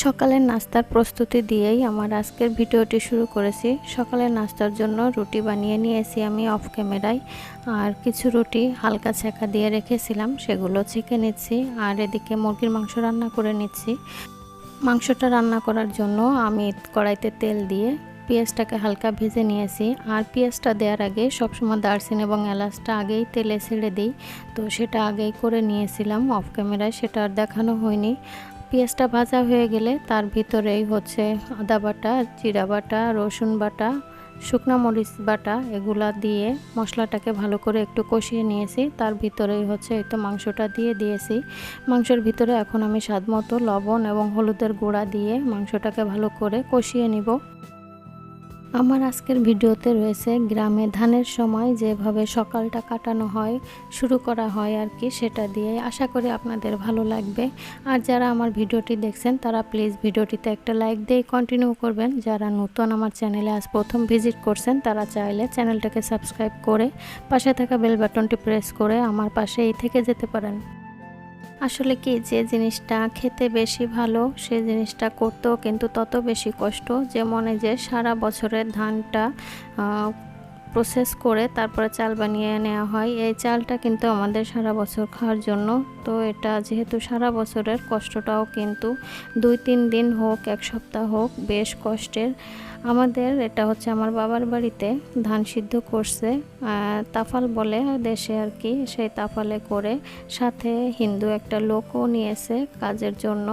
সকালের নাস্তার প্রস্তুতি দিয়েই আমার আজকের ভিডিওটি শুরু করেছি। সকালের নাস্তার জন্য রুটি বানিয়ে নিয়েছি আমি অফ ক্যামেরায় আর কিছু রুটি হালকা ছেঁকা দিয়ে রেখেছিলাম, সেগুলো ছেঁকে নিচ্ছি। আর এদিকে মুরগির মাংস রান্না করে নিচ্ছি। মাংসটা রান্না করার জন্য আমি কড়াইতে তেল দিয়ে পেঁয়াজটাকে হালকা ভেজে নিয়েছি। আর পেঁয়াজটা দেওয়ার আগে সবসময় দারচিনি এবং এলাচটা আগেই তেলে ছেড়ে দিই। তো সেটা আগেই করে নিয়েছিলাম অফ ক্যামেরায় সেটা আর দেখানো হয়নি। পেঁয়াজটা ভাজা হয়ে গেলে তার ভিতরেই হচ্ছে আদা বাটা, জিরা বাটা, রসুন বাটা, শুকনো মরিচ বাটা, এগুলা দিয়ে মশলাটাকে ভালো করে একটু কষিয়ে নিয়েছি। তার ভিতরেই হচ্ছে তো মাংসটা দিয়ে দিয়েছি। মাংসের ভিতরে এখন আমি স্বাদ মতো লবণ এবং হলুদের গুঁড়া দিয়ে মাংসটাকে ভালো করে কষিয়ে নিব। আমার আজকের ভিডিওতে রয়েছে গ্রামে ধানের সময় যেভাবে সকালটা কাটানো হয়, শুরু করা হয় আর কি, সেটা দিয়ে। আশা করি আপনাদের ভালো লাগবে। আর যারা আমার ভিডিওটি দেখছেন, তারা প্লিজ ভিডিওটিতে একটা লাইক দিয়ে কন্টিনিউ করবেন। যারা নতুন আমার চ্যানেলে আজ প্রথম ভিজিট করছেন, তারা চাইলে চ্যানেলটাকে সাবস্ক্রাইব করে পাশে থাকা বেল বাটনটি প্রেস করে আমার পাশে এই থেকে যেতে পারেন। আসলে কি, যে জিনিসটা খেতে বেশি ভালো, সে জিনিসটা করতেও কিন্তু তত বেশি কষ্ট। যে মনে যে সারা বছরের ধানটা প্রসেস করে তারপরে চাল বানিয়ে নেওয়া হয়। এই চালটা কিন্তু আমাদের সারা বছর খাওয়ার জন্য। তো এটা যেহেতু সারা বছরের কষ্টটাও কিন্তু দুই তিন দিন হোক, এক সপ্তাহ হোক, বেশ কষ্টের। আমাদের এটা হচ্ছে আমার বাবার বাড়িতে ধান সিদ্ধ করছে। তাফাল বলে দেশে আর কি, সেই তাফালে করে সাথে হিন্দু একটা লোকও নিয়েছে কাজের জন্য।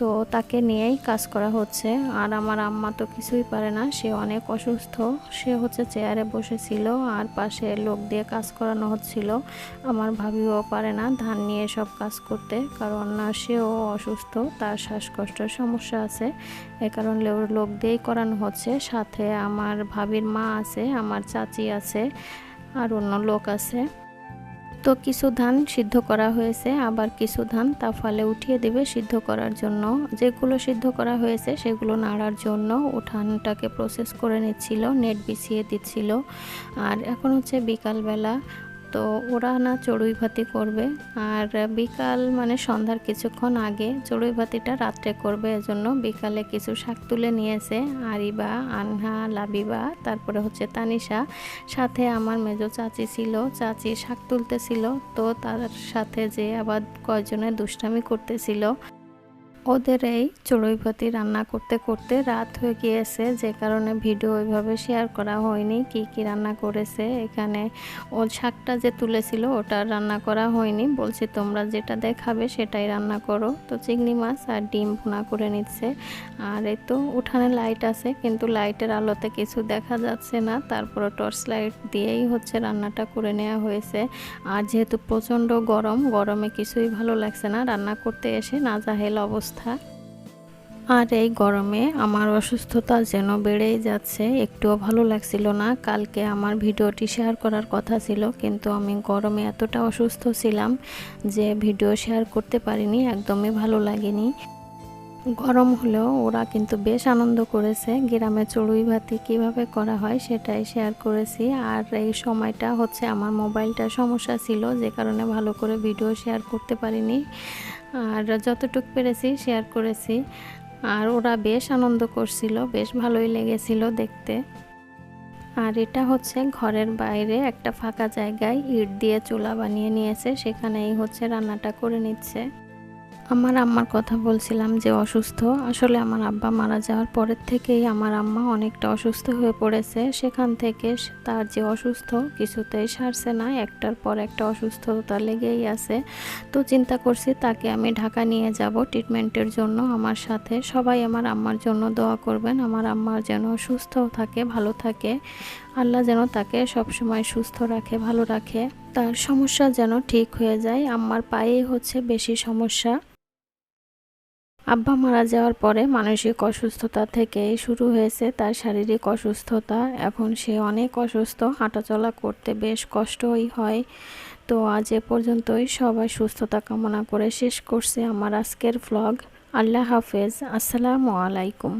তো তাকে নিয়েই কাজ করা হচ্ছে। আর আমার আম্মা তো কিছুই পারে না, সে অনেক অসুস্থ। সে হচ্ছে চেয়ারে বসেছিল আর পাশে লোক দিয়ে কাজ করানো হচ্ছিল। আমার ভাবিও পারে না ধান নিয়ে সব কাজ করতে, কারণ না সেও অসুস্থ, তার শ্বাসকষ্টের সমস্যা আছে। এ কারণে লোক দিয়েই করানো হচ্ছে। সাথে আমার ভাবির মা আছে, আমার চাচি আছে, আর অন্য লোক আছে। তো কিছু ধান সিদ্ধ করা হয়েছে, আবার কিছু ধান তা ফলে উঠিয়ে দেবে সিদ্ধ করার জন্য। যেগুলো সিদ্ধ করা হয়েছে সেগুলো নাড়ার জন্য উঠানটাকে প্রসেস করে নিচ্ছিল, নেট বিছিয়ে দিচ্ছিল। আর এখন হচ্ছে বিকালবেলা তো ওরা না চড়ুই ভাতি করবে। আর বিকাল মানে সন্ধ্যার কিছুক্ষণ আগে চড়ুই ভাতিটা রাত্রে করবে, এজন্য বিকালে কিছু শাক তুলে নিয়েছে আরিবা, আনহা, লাবিবা, তারপরে হচ্ছে তানিশা। সাথে আমার মেজো চাচি ছিল, চাচি শাক তুলতেছিল, তো তার সাথে যে আবার কয়জনে দুষ্টামি করতেছিল। ওদের এই চড়ুইভাতি রান্না করতে করতে রাত হয়ে গিয়েছে। যে কারণে ভিডিও ওইভাবে শেয়ার করা হয়নি, কি কি রান্না করেছে, এখানে ও শাকটা যে তুলেছিল ওটা রান্না করা হয়নি। বলছি, তোমরা যেটা দেখাবে সেটাই রান্না করো। তো চিংড়ি মাছ আর ডিম ভুনা করে নিচ্ছে। আর এই তো উঠানে লাইট আছে, কিন্তু লাইটের আলোতে কিছু দেখা যাচ্ছে না। তারপরে টর্চ লাইট দিয়েই হচ্ছে রান্নাটা করে নেওয়া হয়েছে। আর যেহেতু প্রচণ্ড গরম, গরমে কিছুই ভালো লাগছে না। রান্না করতে এসে নাজাহেল অবস্থা। অবস্থা। আর এই গরমে আমার অসুস্থতা যেন বেড়েই যাচ্ছে, একটুও ভালো লাগছিল না। কালকে আমার ভিডিওটি শেয়ার করার কথা ছিল, কিন্তু আমি গরমে এতটা অসুস্থ ছিলাম যে ভিডিও শেয়ার করতে পারিনি, একদমই ভালো লাগেনি। গরম হলেও ওরা কিন্তু বেশ আনন্দ করেছে। গ্রামে চড়ুই ভাতি কীভাবে করা হয় সেটাই শেয়ার করেছি। আর এই সময়টা হচ্ছে আমার মোবাইলটা সমস্যা ছিল, যে কারণে ভালো করে ভিডিও শেয়ার করতে পারিনি। আর যতটুক পেরেছি শেয়ার করেছি। আর ওরা বেশ আনন্দ করছিল, বেশ ভালোই লেগেছিল দেখতে। আর এটা হচ্ছে ঘরের বাইরে একটা ফাঁকা জায়গায় ইট দিয়ে চুলা বানিয়ে নিয়েছে, সেখানেই হচ্ছে রান্নাটা করে নিচ্ছে। আমার আম্মার কথা বলছিলাম যে অসুস্থ। আসলে আমার আব্বা মারা যাওয়ার পরের থেকেই আমার আম্মা অনেকটা অসুস্থ হয়ে পড়েছে। সেখান থেকে তার যে অসুস্থ, কিছুতেই সারছে না। একটার পর একটা অসুস্থতা লেগেই আছে। তো চিন্তা করছি তাকে আমি ঢাকা নিয়ে যাব ট্রিটমেন্টের জন্য আমার সাথে। সবাই আমার আম্মার জন্য দোয়া করবেন। আমার আম্মার যেন সুস্থ থাকে, ভালো থাকে। আল্লাহ যেন তাকে সবসময় সুস্থ রাখে, ভালো রাখে। তার সমস্যা যেন ঠিক হয়ে যায়। আম্মার পায়ে হচ্ছে বেশি সমস্যা। আব্বা মারা যাওয়ার পরে মানসিক অসুস্থতা থেকে শুরু হয়েছে তার শারীরিক অসুস্থতা। এখন সে অনেক অসুস্থ, হাঁটাচলা করতে বেশ কষ্টই হয়। তো আজ এ পর্যন্তই। সবাই সুস্থতা কামনা করে শেষ করছে আমার আজকের ভ্লগ আল্লাহ হাফেজ। আসসালামু আলাইকুম।